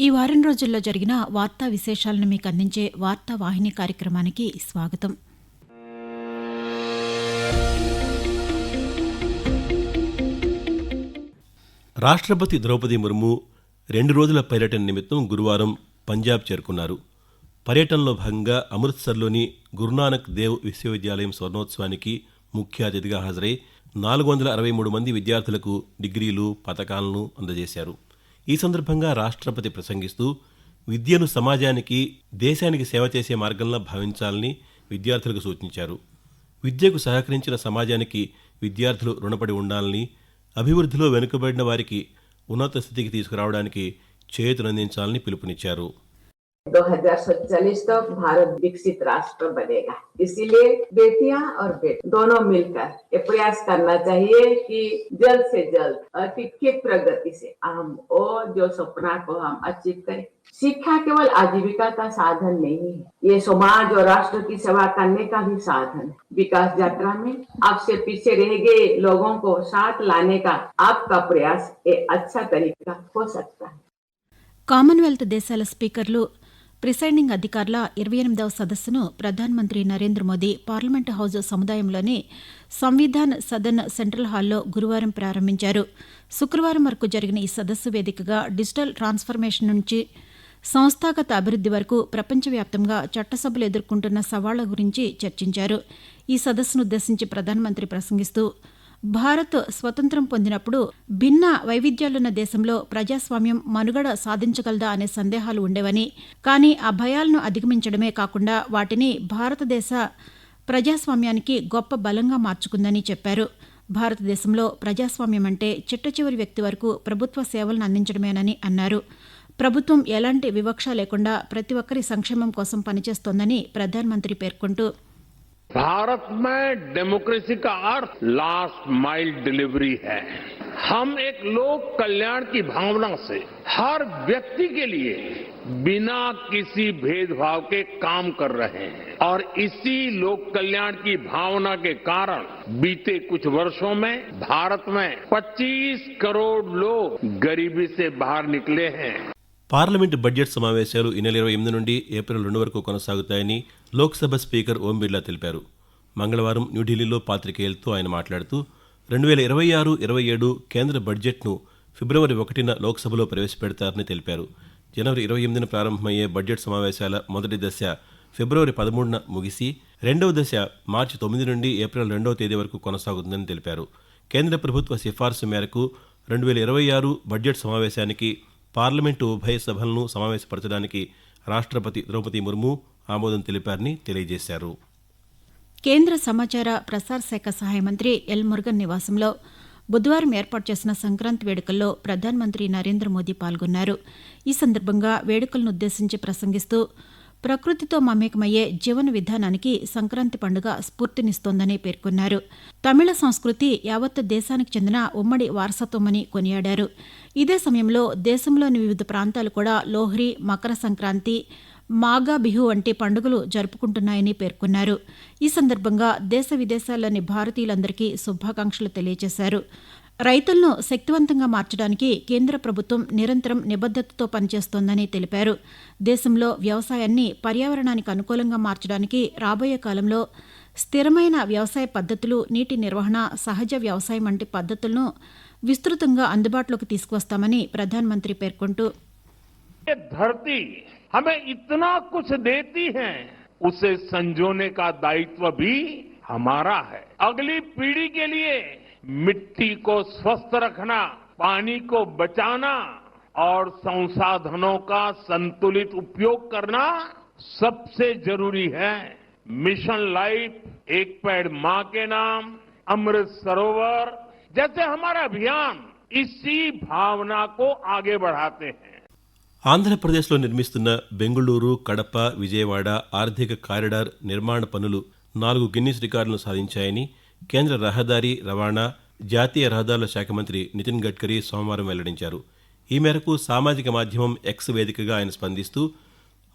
ఈ వారం రోజుల్లో జరిగిన వార్తా విశేషాలను మీకు అందించే వార్తా వాహిని కార్యక్రమానికి స్వాగతం. రాష్ట్రపతి ద్రౌపది ముర్ము రెండు రోజుల పర్యటన నిమిత్తం గురువారం పంజాబ్ చేరుకున్నారు. పర్యటనలో భాగంగా అమృత్సర్లోని గురునానక్ దేవ్ విశ్వవిద్యాలయం స్వర్ణోత్సవానికి ముఖ్య అతిథిగా హాజరై నాలుగు వందల అరవై మూడు మంది విద్యార్థులకు డిగ్రీలు పథకాలను అందజేశారు. ఈ సందర్భంగా రాష్ట్రపతి ప్రసంగిస్తూ విద్యను సమాజానికి దేశానికి సేవ చేసే మార్గంలో భావించాలని విద్యార్థులకు సూచించారు. విద్యకు సహకరించిన సమాజానికి విద్యార్థులు రుణపడి ఉండాలని అభివృద్ధిలో వెనుకబడిన వారికి ఉన్నత స్థితికి తీసుకురావడానికి చేతులందించాలని పిలుపునిచ్చారు. 2047 तक भारत विकसित राष्ट्र बनेगा इसीलिए बेटियां और बेटे दोनों मिलकर ये प्रयास करना चाहिए कि जल्द से जल्द अति क्षिप्र गति से हम वो जो सपना को हम अचीव करें शिक्षा केवल आजीविका का साधन नहीं है ये समाज और राष्ट्र की सेवा करने का भी साधन है विकास यात्रा में आपसे पीछे रह गए लोगों को साथ लाने का आपका प्रयास एक अच्छा तरीका हो सकता है కామన్వెల్త్ దేశాల స్పీకర్లు ప్రిసైడింగ్ అధికారుల ఇరవై ఎనిమిదవ సదస్సును ప్రధానమంత్రి నరేంద్ర మోదీ పార్లమెంటు హౌజ్ సముదాయంలోని సంవిధాన్ సదన్ సెంట్రల్ హాల్లో గురువారం ప్రారంభించారు. శుక్రవారం వరకు జరిగిన ఈ సదస్సు వేదికగా డిజిటల్ ట్రాన్స్ఫర్మేషన్ నుంచి సంస్థాగత అభివృద్ది వరకు ప్రపంచవ్యాప్తంగా చట్టసభలు ఎదుర్కొంటున్న సవాళ్ళ గురించి చర్చించారు. ఈ సదస్సును ఉద్దేశించి ప్రధానమంత్రి ప్రసంగిస్తూ భారత్ స్వతంత్రం పొందినప్పుడు భిన్న వైవిధ్యాలున్న దేశంలో ప్రజాస్వామ్యం మనుగడ సాధించగలదా అనే సందేహాలు ఉండేవని కానీ ఆ భయాలను అధిగమించడమే కాకుండా వాటిని భారతదేశ ప్రజాస్వామ్యానికి గొప్ప బలంగా మార్చుకుందని చెప్పారు. భారతదేశంలో ప్రజాస్వామ్యం అంటే చిట్టచివరి వ్యక్తి వరకు ప్రభుత్వ సేవలను అందించడమేనని అన్నారు. ప్రభుత్వం ఎలాంటి వివక్ష లేకుండా ప్రతి ఒక్కరి సంక్షేమం కోసం పనిచేస్తోందని ప్రధానమంత్రి పేర్కొంటూ भारत में डेमोक्रेसी का अर्थ लास्ट माइल डिलीवरी है। हम एक लोक कल्याण की भावना से हर व्यक्ति के लिए बिना किसी भेदभाव के काम कर रहे हैं और इसी लोक कल्याण की भावना के कारण बीते कुछ वर्षों में भारत में 25 करोड़ लोग गरीबी से बाहर निकले हैं। పార్లమెంటు బడ్జెట్ సమావేశాలు ఈ నెల ఇరవై ఎనిమిది నుండి ఏప్రిల్ రెండు వరకు కొనసాగుతాయని లోక్సభ స్పీకర్ ఓం బిర్లా తెలిపారు. మంగళవారం న్యూఢిల్లీలో పాత్రికేయులతో ఆయన మాట్లాడుతూ రెండు వేల ఇరవై ఆరు ఇరవై ఏడు కేంద్ర బడ్జెట్ను ఫిబ్రవరి ఒకటిన లోక్సభలో ప్రవేశపెడతారని తెలిపారు. జనవరి ఇరవై ఎనిమిదిన ప్రారంభమయ్యే బడ్జెట్ సమావేశాల మొదటి దశ ఫిబ్రవరి పదమూడున ముగిసి రెండవ దశ మార్చి తొమ్మిది నుండి ఏప్రిల్ రెండవ తేదీ వరకు కొనసాగుతుందని తెలిపారు. కేంద్ర ప్రభుత్వ సిఫార్సు మేరకు రెండు వేల ఇరవై ఆరు బడ్జెట్ సమావేశానికి పార్లమెంటు ఉభయ సభలను సమావేశపరచడానికి రాష్ట్రపతి ద్రౌపది ముర్ము ఆమోదం తెలిపారని తెలియజేశారు. కేంద్ర సమాచార ప్రసార శాఖ సహాయ మంత్రి ఎల్ మురుగన్ నివాసంలో బుధవారం ఏర్పాటు చేసిన సంక్రాంతి వేడుకల్లో ప్రధానమంత్రి నరేంద్ర మోదీ పాల్గొన్నారు. ఈ సందర్భంగా వేడుకలను ఉద్దేశించి ప్రసంగిస్తూ ప్రకృతితో మమేకమయ్యే జీవన విధానానికి సంక్రాంతి పండుగ స్ఫూర్తినిస్తోందని పేర్కొన్నారు. తమిళ సంస్కృతి యావత్ దేశానికి చెందిన ఉమ్మడి వారసత్వమని కొనియాడారు. ఇదే సమయంలో దేశంలోని వివిధ ప్రాంతాలు కూడా లోహ్రి మకర సంక్రాంతి మాగా బిహు వంటి పండుగలు జరుపుకుంటున్నాయని పేర్కొన్నారు. ఈ సందర్భంగా దేశ విదేశాల్లోని భారతీయులందరికీ శుభాకాంక్షలు తెలియజేశారు. రైతులను శక్తివంతంగా మార్చడానికి కేంద్ర ప్రభుత్వం నిరంతరం నిబద్దతతో పనిచేస్తోందని తెలిపారు. దేశంలో వ్యవసాయాన్ని పర్యావరణానికి అనుకూలంగా మార్చడానికి రాబోయే కాలంలో స్థిరమైన వ్యవసాయ పద్ధతులు నీటి నిర్వహణ సహజ వ్యవసాయం వంటి పద్ధతులను విస్తృతంగా అందుబాటులోకి తీసుకువస్తామని ప్రధానమంత్రి పేర్కొంటూ ధరతీ హమే కే मिट्टी को स्वस्थ रखना पानी को बचाना और संसाधनों का संतुलित उपयोग करना सबसे जरूरी है मिशन लाइफ एक पेड़ मां के नाम अमृत सरोवर जैसे हमारा अभियान इसी भावना को आगे बढ़ाते हैं ఆంధ్రప్రదేశ్లో నిర్మిస్తున్న బెంగుళూరు కడప విజయవాడ ఆర్థిక కారిడార్ నిర్మాణ పనులు నాలుగు గిన్నిస్ రికార్డులను సాధించాయని కేంద్ర రహదారి రవాణా జాతీయ రహదారుల శాఖ మంత్రి నితిన్ గడ్కరీ సోమవారం వెల్లడించారు. ఈ మేరకు సామాజిక మాధ్యమం ఎక్స్ వేదికగా ఆయన స్పందిస్తూ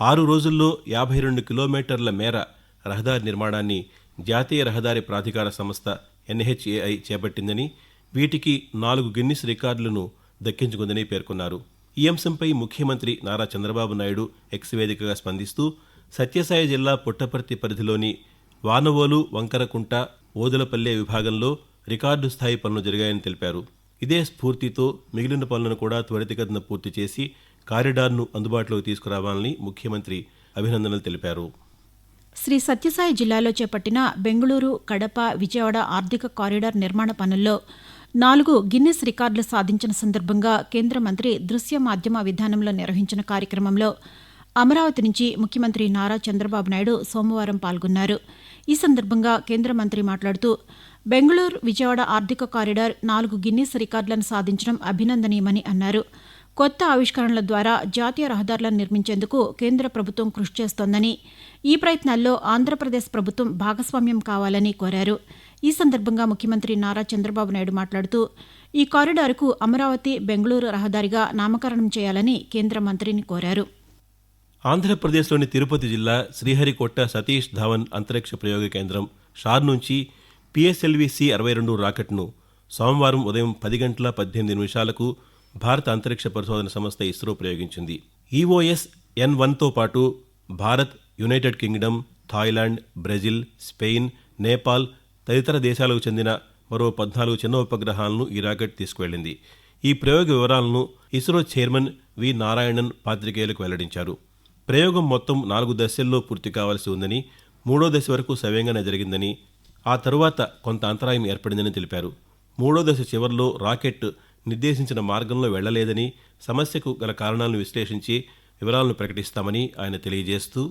ఆరు రోజుల్లో యాభై రెండు కిలోమీటర్ల మేర రహదారి నిర్మాణాన్ని జాతీయ రహదారి ప్రాధికార సంస్థ ఎన్హెచ్ఏఐ చేపట్టిందని వీటికి నాలుగు గిన్నిస్ రికార్డులను దక్కించుకుందని పేర్కొన్నారు. ఈ అంశంపై ముఖ్యమంత్రి నారా చంద్రబాబు నాయుడు ఎక్స్ వేదికగా స్పందిస్తూ సత్యసాయి జిల్లా పుట్టపర్తి పరిధిలోని వానవోలు వంకరకుంట ఓదులపల్లె విభాగంలో రికార్డు స్థాయి పనులు జరిగాయని తెలిపారు. ఇదే స్ఫూర్తితో మిగిలిన పనులను కూడా త్వరితగతిన పూర్తి చేసి కారిడార్ను అందుబాటులోకి తీసుకురావాలని ముఖ్యమంత్రి అభినందనలు తెలిపారు. శ్రీ సత్యసాయి జిల్లాలో చేపట్టిన బెంగళూరు కడప విజయవాడ ఆర్థిక కారిడార్ నిర్మాణ పనుల్లో నాలుగు గిన్నిస్ రికార్డులు సాధించిన సందర్భంగా కేంద్ర మంత్రి దృశ్య మాధ్యమ విధానంలో నిర్వహించిన కార్యక్రమంలో అమరావతి నుంచి ముఖ్యమంత్రి నారా చంద్రబాబు నాయుడు సోమవారం పాల్గొన్నారు. ఈ సందర్భంగా కేంద్ర మంత్రి మాట్లాడుతూ బెంగళూరు విజయవాడ ఆర్థిక కారిడార్ నాలుగు గిన్నిస్ రికార్డులను సాధించడం అభినందనీయమని అన్నారు. కొత్త ఆవిష్కరణల ద్వారా జాతీయ రహదారులను నిర్మించేందుకు కేంద్ర ప్రభుత్వం కృషి చేస్తోందని ఈ ప్రయత్నాల్లో ఆంధ్రప్రదేశ్ ప్రభుత్వం భాగస్వామ్యం కావాలని కోరారు. ఈ సందర్భంగా ముఖ్యమంత్రి నారా చంద్రబాబు నాయుడు మాట్లాడుతూ ఈ కారిడార్కు అమరావతి బెంగళూరు రహదారిగా నామకరణం చేయాలని కేంద్ర మంత్రిని కోరారు. ఆంధ్రప్రదేశ్లోని తిరుపతి జిల్లా శ్రీహరికోట సతీష్ ధావన్ అంతరిక్ష ప్రయోగ కేంద్రం షార్ నుంచి పిఎస్ఎల్వి సి అరవై రెండు రాకెట్ను సోమవారం ఉదయం పది గంటల పద్దెనిమిది నిమిషాలకు భారత అంతరిక్ష పరిశోధన సంస్థ ఇస్రో ప్రయోగించింది. ఈఓఎస్ ఎన్ వన్తో పాటు Bharat United Kingdom Thailand Brazil Spain Nepal తదితర దేశాలకు చెందిన మరో పద్నాలుగు చిన్న ఉపగ్రహాలను ఈ రాకెట్ తీసుకువెళ్ళింది ఈ ప్రయోగ వివరాలను ఇస్రో చైర్మన్ వి నారాయణన్ పాత్రికేయులకు వెల్లడించారు. ప్రయోగం మొత్తం నాలుగు దశల్లో పూర్తి కావాల్సి ఉందని మూడో దశ వరకు సవ్యంగానే జరిగిందని ఆ తరువాత కొంత అంతరాయం ఏర్పడిందని తెలిపారు. మూడో దశ చివరిలో రాకెట్ నిర్దేశించిన మార్గంలో వెళ్ళలేదని సమస్యకు గల కారణాలను విశ్లేషించి వివరాలను ప్రకటిస్తామని ఆయన తెలియజేస్తూ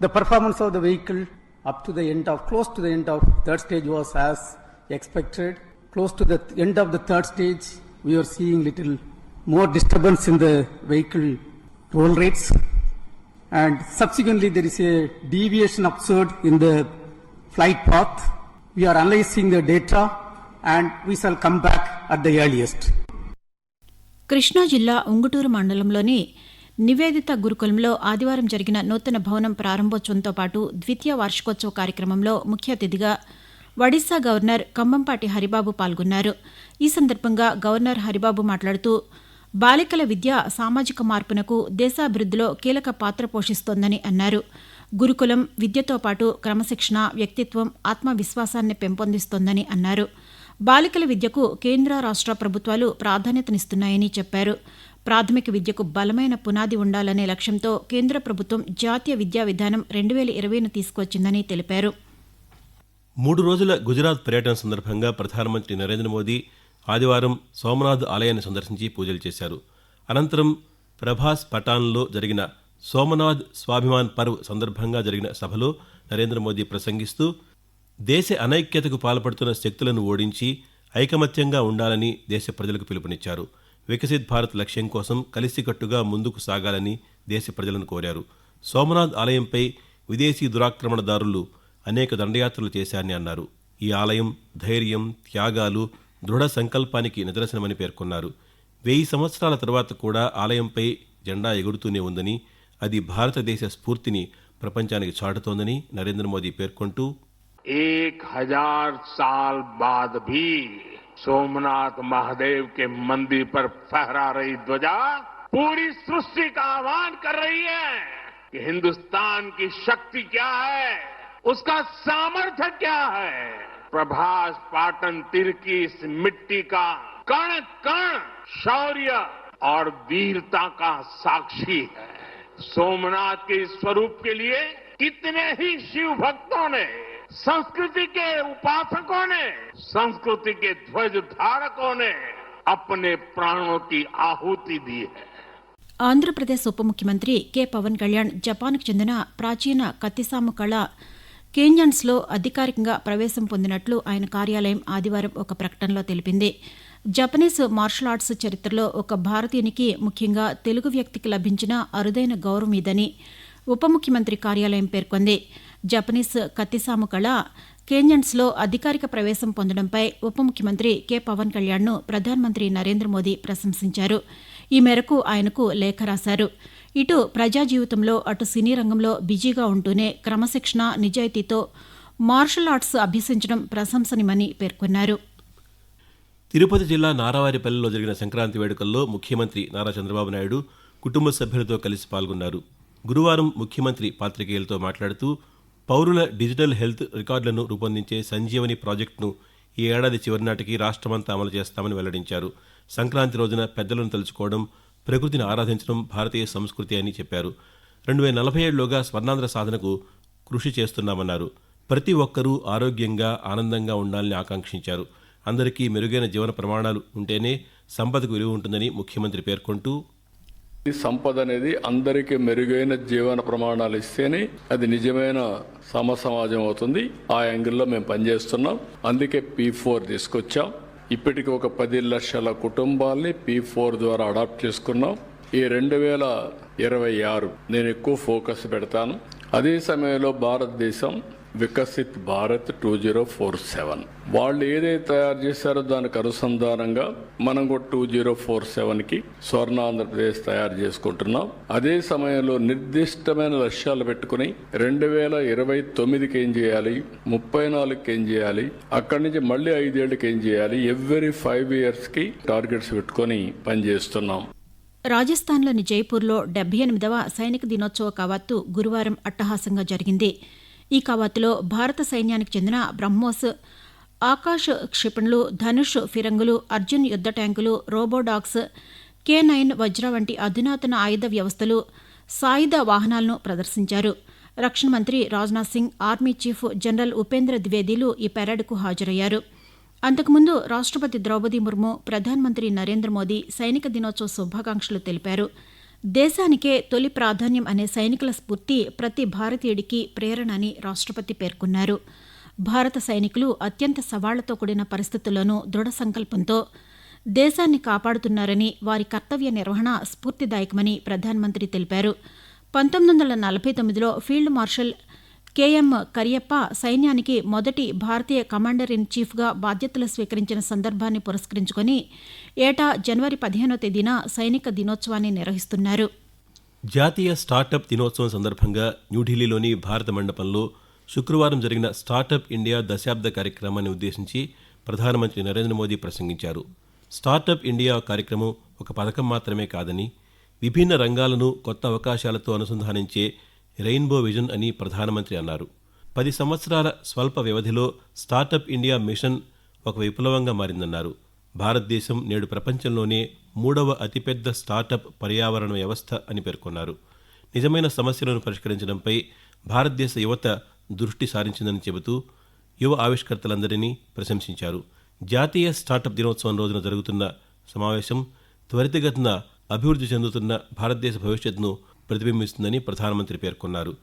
the performance of the vehicle up to the end of close to the end of third stage was as expected close to the end of the third stage we are seeing little more disturbance in the vehicle roll rates And subsequently, there is a deviation observed in the flight path. We are analyzing the data and we shall come back at the earliest. Krishna జిల్లా ఉంగుటూరు మండలంలోని నివేదిత గురుకులంలో ఆదివారం జరిగిన నూతన భవనం ప్రారంభోత్సవంతో పాటు ద్వితీయ వార్షికోత్సవ కార్యక్రమంలో ముఖ్య అతిథిగా ఒడిశా గవర్నర్ కంబంపాటి హరిబాబు పాల్గొన్నారు ఈ సందర్భంగా గవర్నర్ హరిబాబు మాట్లాడుతూ బాలికల విద్య సామాజిక మార్పునకు దేశాభివృద్ధిలో కీలక పాత్ర పోషిస్తోందని అన్నారు. గురుకులం విద్యతో పాటు క్రమశిక్షణ వ్యక్తిత్వం ఆత్మవిశ్వాసాన్ని పెంపొందిస్తోందని అన్నారు. బాలికల విద్యకు కేంద్ర రాష్ట్ర ప్రభుత్వాలు ప్రాధాన్యతనిస్తున్నాయని చెప్పారు. ప్రాథమిక విద్యకు బలమైన పునాది ఉండాలనే లక్ష్యంతో కేంద్ర ప్రభుత్వం జాతీయ విద్యా విధానం రెండు వేల ఇరవైను తీసుకొచ్చిందని తెలిపారు. మూడు రోజుల గుజరాత్ పర్యటన సందర్భంగా ప్రధానమంత్రి నరేంద్ర మోదీ ఆదివారం సోమనాథ్ ఆలయాన్ని సందర్శించి పూజలు చేశారు. అనంతరం ప్రభాస్ పటాన్లో జరిగిన సోమనాథ్ స్వాభిమాన్ పర్వ్ సందర్భంగా జరిగిన సభలో నరేంద్ర మోదీ ప్రసంగిస్తూ దేశ అనైక్యతకు పాల్పడుతున్న శక్తులను ఓడించి ఐకమత్యంగా ఉండాలని దేశ ప్రజలకు పిలుపునిచ్చారు. వికసిత్ భారత్ లక్ష్యం కోసం కలిసికట్టుగా ముందుకు సాగాలని దేశ ప్రజలను కోరారు. సోమనాథ్ ఆలయంపై విదేశీ దురాక్రమణదారులు అనేక దండయాత్రలు చేశారని అన్నారు. ఈ ఆలయం ధైర్యం త్యాగాలు దృఢ సంకల్పానికి నిదర్శనమని పేర్కొన్నారు వెయ్యి సంవత్సరాల తర్వాత కూడా ఆలయంపై జెండా ఎగురుతూనే ఉందని అది భారతదేశ స్ఫూర్తిని ప్రపంచానికి చాటుతోందని నరేంద్ర మోదీ పేర్కొంటూ एक हजार साल बाद भी सोमनाथ महादेव के मंदिर पर फहरा रही ध्वजा पूरी सृष्टि का आह्वान कर रही है कि हिंदुस्तान की शक्ति क्या है उसका सामर्थ्य क्या है प्रभास पाटन तिर की इस मिट्टी का कण कण शौर्य और वीरता का साक्षी है सोमनाथ के इस स्वरूप के लिए कितने ही शिव भक्तों ने संस्कृति के उपासकों ने संस्कृति के ध्वज धारकों ने अपने प्राणों की आहुति दी है ఆంధ్రప్రదేశ్ ఉప ముఖ్యమంత్రి కె పవన్ కళ్యాణ్ జపాన్కు చెందిన ప్రాచీన కత్తిసాము కళ కేన్యాన్స్లో అధికారికంగా ప్రవేశం పొందినట్లు ఆయన కార్యాలయం ఆదివారం ఒక ప్రకటనలో తెలిపింది. జపనీస్ మార్షల్ ఆర్ట్స్ చరిత్రలో ఒక భారతీయునికి ముఖ్యంగా తెలుగు వ్యక్తికి లభించిన అరుదైన గౌరవం ఇదని ఉప ముఖ్యమంత్రి కార్యాలయం పేర్కొంది. జపనీస్ కత్తిసాము కళ కేన్యన్స్లో అధికారిక ప్రవేశం పొందడంపై ఉప ముఖ్యమంత్రి కె. పవన్ కళ్యాణ్ను ప్రధానమంత్రి నరేంద్ర మోదీ ప్రశంసించారు. ఈ మేరకు ఆయనకు లేఖ రాశారు. ఇటు ప్రజా జీవితంలో అటు సినీ రంగంలో బిజీగా ఉంటూనే క్రమశిక్షణ నిజాయితీతో మార్షల్ ఆర్ట్స్ అభ్యసించడం ప్రశంసనీయమని పేర్కొన్నారు. తిరుపతి జిల్లా నారావారిపల్లిలో జరిగిన సంక్రాంతి వేడుకల్లో ముఖ్యమంత్రి నారా చంద్రబాబు నాయుడు కుటుంబ సభ్యులతో కలిసి పాల్గొన్నారు. గురువారం ముఖ్యమంత్రి పాత్రికేయులతో మాట్లాడుతూ పౌరుల డిజిటల్ హెల్త్ రికార్డులను రూపొందించే సంజీవని ప్రాజెక్టును ఈ ఏడాది చివరి నాటికి రాష్ట్రమంతా అమలు చేస్తామని వెల్లడించారు. సంక్రాంతి రోజున పెద్దలను తలుచుకోవడం ప్రకృతిని ఆరాధించడం భారతీయ సంస్కృతి అని చెప్పారు. రెండు వేల నలభై ఏడులోగా స్వర్ణాంధ్ర సాధనకు కృషి చేస్తున్నామన్నారు. ప్రతి ఒక్కరూ ఆరోగ్యంగా ఆనందంగా ఉండాలని ఆకాంక్షించారు. అందరికీ మెరుగైన జీవన ప్రమాణాలు ఉంటేనే సంపదకు విలువ ఉంటుందని ముఖ్యమంత్రి పేర్కొంటూ ఈ సంపద అనేది అందరికీ మెరుగైన జీవన ప్రమాణాలు ఇస్తేనే అది నిజమైన సమ సమాజం అవుతుంది. ఆ యాంగిల్లో మేము పనిచేస్తున్నాం. అందుకే పీ ఫోర్ తీసుకొచ్చాం. ఇప్పటికి ఒక పది లక్షల కుటుంబాల్ని పీ ఫోర్ ద్వారా అడాప్ట్ చేసుకున్నాం. ఈ రెండు వేల ఇరవై ఆరు నేను ఎక్కువ ఫోకస్ పెడతాను. అదే సమయంలో భారతదేశం Viksit Bharat two zero four seven. వాళ్ళు ఏదైతే తయారు చేశారో దానికి అనుసంధానంగా మనం కూడా టూ జీరో ఫోర్ సెవెన్కి స్వర్ణ ఆంధ్రప్రదేశ్ తయారు చేసుకుంటున్నాం. అదే సమయంలో నిర్దిష్టమైన లక్ష్యాలు పెట్టుకుని రెండు వేల ఇరవై తొమ్మిదికి ఏం చేయాలి? ముప్పై నాలుగుకి ఏం చేయాలి? అక్కడి నుంచి మళ్ళీ ఐదేళ్ళకి ఏం చేయాలి? ఎవ్రీ ఫైవ్ ఇయర్స్కి టార్గెట్స్ పెట్టుకొని పనిచేస్తున్నాం. రాజస్థాన్లోని జైపూర్లో డెబ్బై ఎనిమిదవ సైనిక దినోత్సవ కవాత్తు గురువారం అట్టహాసంగా జరిగింది. ఈ కవాతులో భారత సైన్యానికి చెందిన బ్రహ్మోస్ ఆకాశ్ క్షిపణులు ధనుష్ ఫిరంగులు అర్జున్ యుద్ధ ట్యాంకులు రోబోడాక్స్ కే నైన్ వజ్ర వంటి అధునాతన ఆయుధ వ్యవస్థలు సాయుధ వాహనాలను ప్రదర్శించారు. రక్షణ మంత్రి Rajnath Singh army chief general Upendra ద్వివేదీలు ఈ పెరేడ్కు హాజరయ్యారు. అంతకుముందు రాష్ట్రపతి ద్రౌపది ముర్ము ప్రధానమంత్రి నరేంద్ర మోదీ సైనిక దినోత్సవ శుభాకాంక్షలు తెలిపారు. దేశానికే తొలి ప్రాధాన్యం అనే సైనికుల స్ఫూర్తి ప్రతి భారతీయుడికి ప్రేరణ అని రాష్ట్రపతి పేర్కొన్నారు. భారత సైనికులు అత్యంత సవాళ్ళతో కూడిన పరిస్థితుల్లోనూ దృఢ సంకల్పంతో దేశాన్ని కాపాడుతున్నారని వారి కర్తవ్య నిర్వహణ స్ఫూర్తిదాయకమని ప్రధానమంత్రి తెలిపారు. పంతొమ్మిది వందల నలభై తొమ్మిదిలో ఫీల్డ్ మార్షల్ కేఎం కరియప్ప సైన్యానికి మొదటి భారతీయ కమాండర్ ఇన్ చీఫ్గా బాధ్యతలు స్వీకరించిన సందర్భాన్ని పురస్కరించుకొని ఏటా జనవరి పదిహేనో తేదీన సైనిక దినోత్సవాన్ని నిర్వహిస్తున్నారు. జాతీయ స్టార్టప్ దినోత్సవం సందర్భంగా న్యూఢిల్లీలోని భారత మండపంలో శుక్రవారం జరిగిన స్టార్టప్ ఇండియా దశాబ్ద కార్యక్రమాన్ని ఉద్దేశించి ప్రధానమంత్రి నరేంద్ర మోదీ ప్రసంగించారు. స్టార్టప్ ఇండియా కార్యక్రమం ఒక పథకం మాత్రమే కాదని విభిన్న రంగాలను కొత్త అవకాశాలతో అనుసంధానించే రెయిన్బో విజన్ అని ప్రధానమంత్రి అన్నారు. పది సంవత్సరాల స్వల్ప వ్యవధిలో స్టార్టప్ ఇండియా మిషన్ ఒక విప్లవంగా మారిందన్నారు. భారతదేశం నేడు ప్రపంచంలోనే మూడవ అతిపెద్ద స్టార్టప్ పర్యావరణ వ్యవస్థ అని పేర్కొన్నారు. నిజమైన సమస్యలను పరిష్కరించడంపై భారతదేశ యువత దృష్టి సారించిందని చెబుతూ యువ ఆవిష్కర్తలందరినీ ప్రశంసించారు. జాతీయ స్టార్టప్ దినోత్సవం రోజున జరుగుతున్న సమావేశం త్వరితగతిన అభివృద్ధి చెందుతున్న భారతదేశ భవిష్యత్తును ప్రతిబింబిస్తుందని ప్రధానమంత్రి పేర్కొన్నారు.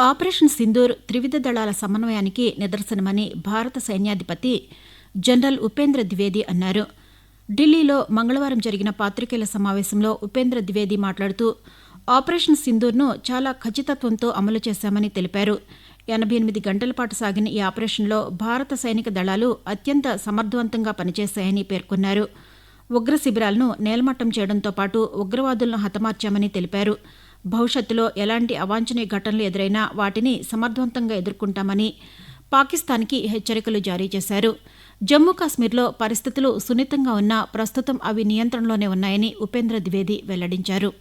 ఆపరేషన్ సింధూర్ త్రివిధ దళాల సమన్వయానికి నిదర్శనమని భారత సైన్యాధిపతి జనరల్ ఉపేంద్ర ద్వివేది అన్నారు. ఢిల్లీలో మంగళవారం జరిగిన పాత్రికేయుల సమావేశంలో ఉపేంద్ర ద్వివేది మాట్లాడుతూ ఆపరేషన్ సింధూర్ను చాలా ఖచ్చితత్వంతో అమలు చేశామని తెలిపారు. ఎనభై ఎనిమిది గంటల పాటు సాగిన ఈ ఆపరేషన్లో భారత సైనిక దళాలు అత్యంత సమర్థవంతంగా పనిచేశాయని పేర్కొన్నారు. ఉగ్ర శిబిరాలను నేలమట్టం చేయడంతో పాటు ఉగ్రవాదులను హతమార్చామని తెలిపారు. భవిష్యత్తులో ఎలాంటి అవాంఛనీయ ఘటనలు ఎదురైనా వాటిని సమర్థవంతంగా ఎదుర్కొంటామని పాకిస్తాన్కి హెచ్చరికలు జారీ చేశారు. జమ్మూ కాశ్మీర్లో పరిస్థితులు సున్నితంగా ఉన్నా ప్రస్తుతం అవి నియంత్రణలోనే ఉన్నాయని ఉపేంద్ర ద్వివేది వెల్లడించారు.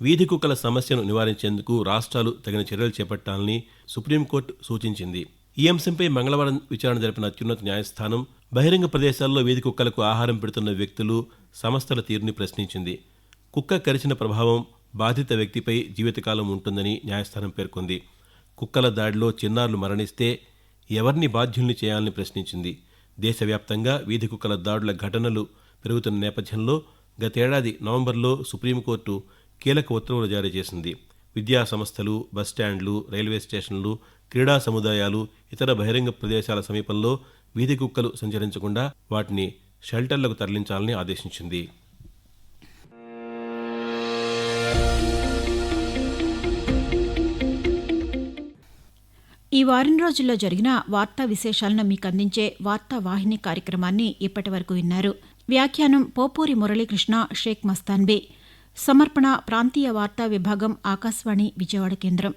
వీధి కుక్కల సమస్యను నివారించేందుకు రాష్ట్రాలు తగిన చర్యలు చేపట్టాలని సుప్రీంకోర్టు సూచించింది. ఈ అంశంపై మంగళవారం విచారణ జరిపిన అత్యున్నత న్యాయస్థానం బహిరంగ ప్రదేశాల్లో వీధి కుక్కలకు ఆహారం పెడుతున్న వ్యక్తులు సంస్థల తీరుని ప్రశ్నించింది. కుక్క కరిచిన ప్రభావం బాధిత వ్యక్తిపై జీవితకాలం ఉంటుందని న్యాయస్థానం పేర్కొంది. కుక్కల దాడిలో చిన్నారులు మరణిస్తే ఎవరిని బాధ్యుల్ని చేయాలని ప్రశ్నించింది. దేశవ్యాప్తంగా వీధి కుక్కల దాడుల ఘటనలు పెరుగుతున్న నేపథ్యంలో గతేడాది నవంబర్లో సుప్రీంకోర్టు కీలక ఉత్తర్వులు జారీ చేసింది. విద్యా సంస్థలు బస్టాండ్లు రైల్వే స్టేషన్లు క్రీడా సముదాయాలు ఇతర బహిరంగ ప్రదేశాల సమీపంలో వీధి కుక్కలు సంచరించకుండా వాటిని షెల్టర్లకు తరలించాలని ఆదేశించింది. ఈ వారం రోజుల్లో జరిగిన వార్తా విశేషాలను మీకు అందించే వార్తా వాహిని కార్యక్రమాన్ని ఇప్పటి వరకు విన్నారు. వ్యాఖ్యానం పోపూరి మురళీకృష్ణ షేక్ మస్తాన్బే. సమర్పణ ప్రాంతీయ వార్తా విభాగం ఆకాశవాణి విజయవాడ కేంద్రం.